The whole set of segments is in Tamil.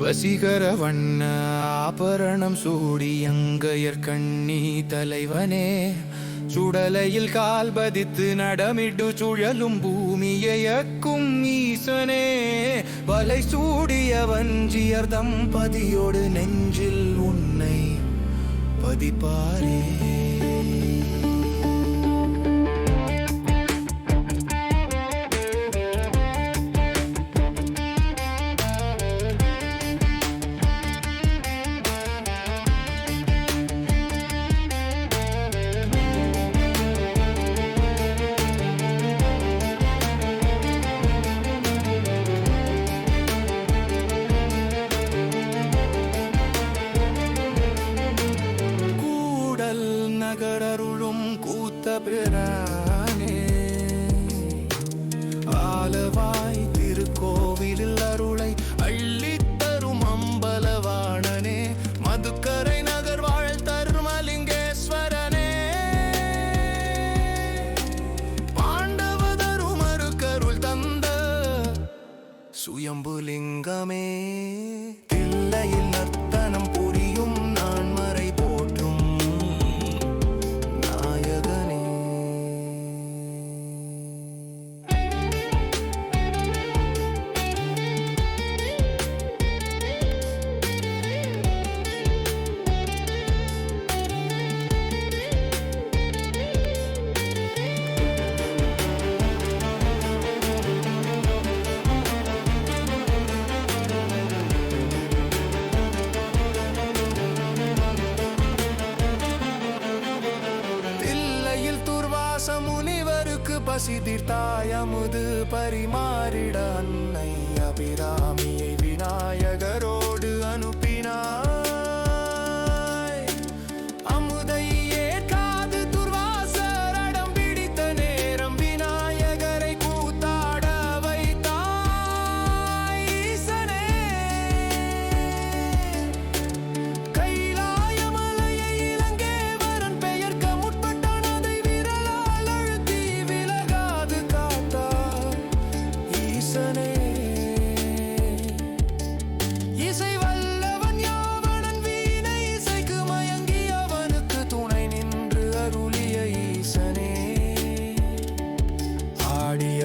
வசீகர வண்ண ஆபரணம் சூடி அங்கையர் கண்ணி தலைவனே சுடலையில் கால் பதித்து நடமிட்டு சுழலும் பூமியக்கும் ஈசனே. வலை சூடிய வஞ்சியர் தம்பதியோடு நெஞ்சில் உன்னை பதிப்பாரே. நகரருளும் கூத்த பிரானே ஆலவாய் சிதிர்த்தாயமுது பரிமாறிட அன்னை.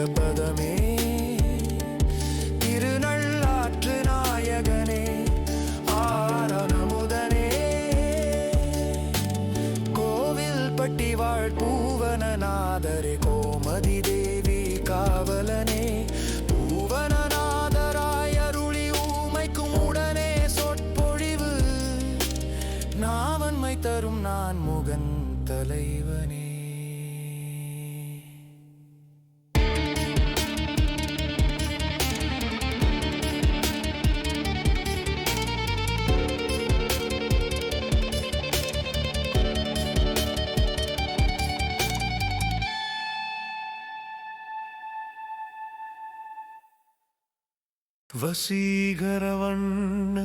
பதமே. திருநள்ளாற்று நாயகனே ஆரணமுதனே. கோவில் பட்டி வாழ் பூவனநாதரே கோமதி தேவி காவலனே. தரும் நான் முகன் தலைவனே. வசீகரவண்ண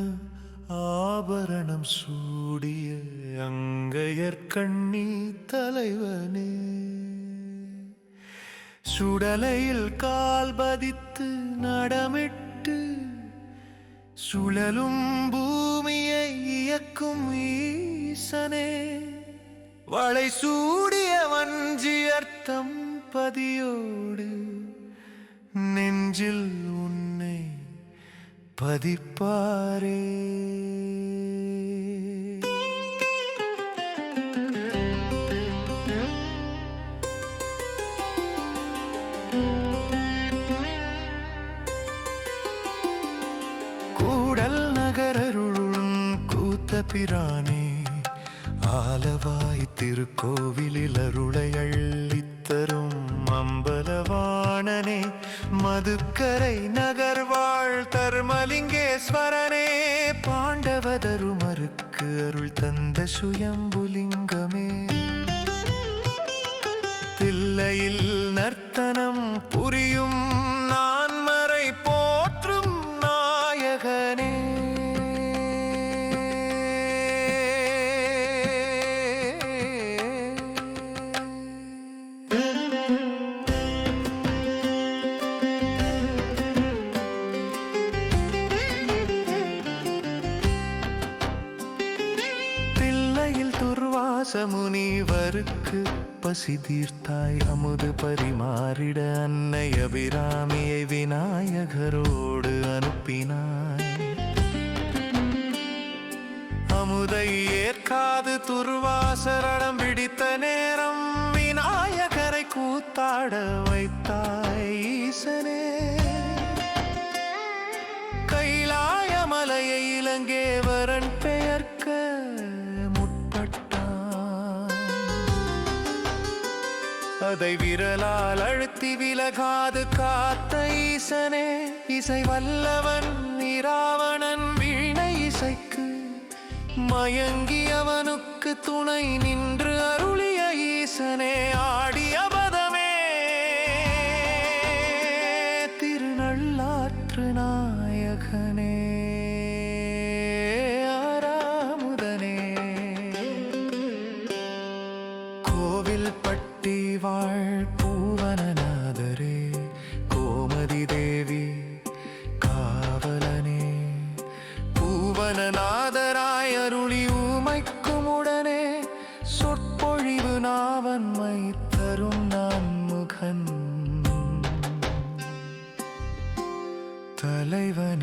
ஆபரணம் சூடிய அங்கையற்கண்ணி தலைவனே. சுடலையில் கால் பதித்து நடமிட்டு சுழலும் பூமியை இயக்கும் ஈசனே. வளை சூடிய வஞ்சியர்த்தம் பதியோடு நெஞ்சில் உன் பதிப்பாரே. கூடல் நகரருளும் கூத்த பிரானே ஆலவாய் திருக்கோவிலில் அருளை அள்ளித்தரும் அம்பலவாணனே மதுக்கரை நகர தர்மலிங்கேஸ்வரனே பாண்டவதருமருக்கு அருள் தந்த சுயம்புலிங்கமே. தில்லையில் நர்த்த முனிவருக்கு பசி தீர்த்தாய் அமுது பரிமாறிட அன்னை அபிராமியை விநாயகரோடு அனுப்பினாய். அமுதை ஏற்காது துர்வாசரணம் பிடித்த நேரம் விநாயகரை கூத்தாட வைத்தாய் ஈசனே. கைலாய மலையை இலங்கே வர அதை விரலால் அழுத்தி விலகாது காத்த ஈசனே. இசை வல்லவன் இராவணன் வீணை இசைக்கு மயங்கி அவனுக்கு துணை நின்று அருளிய ஈசனே. சொற்பொழிவு தரும் நான் முகன் தலைவன்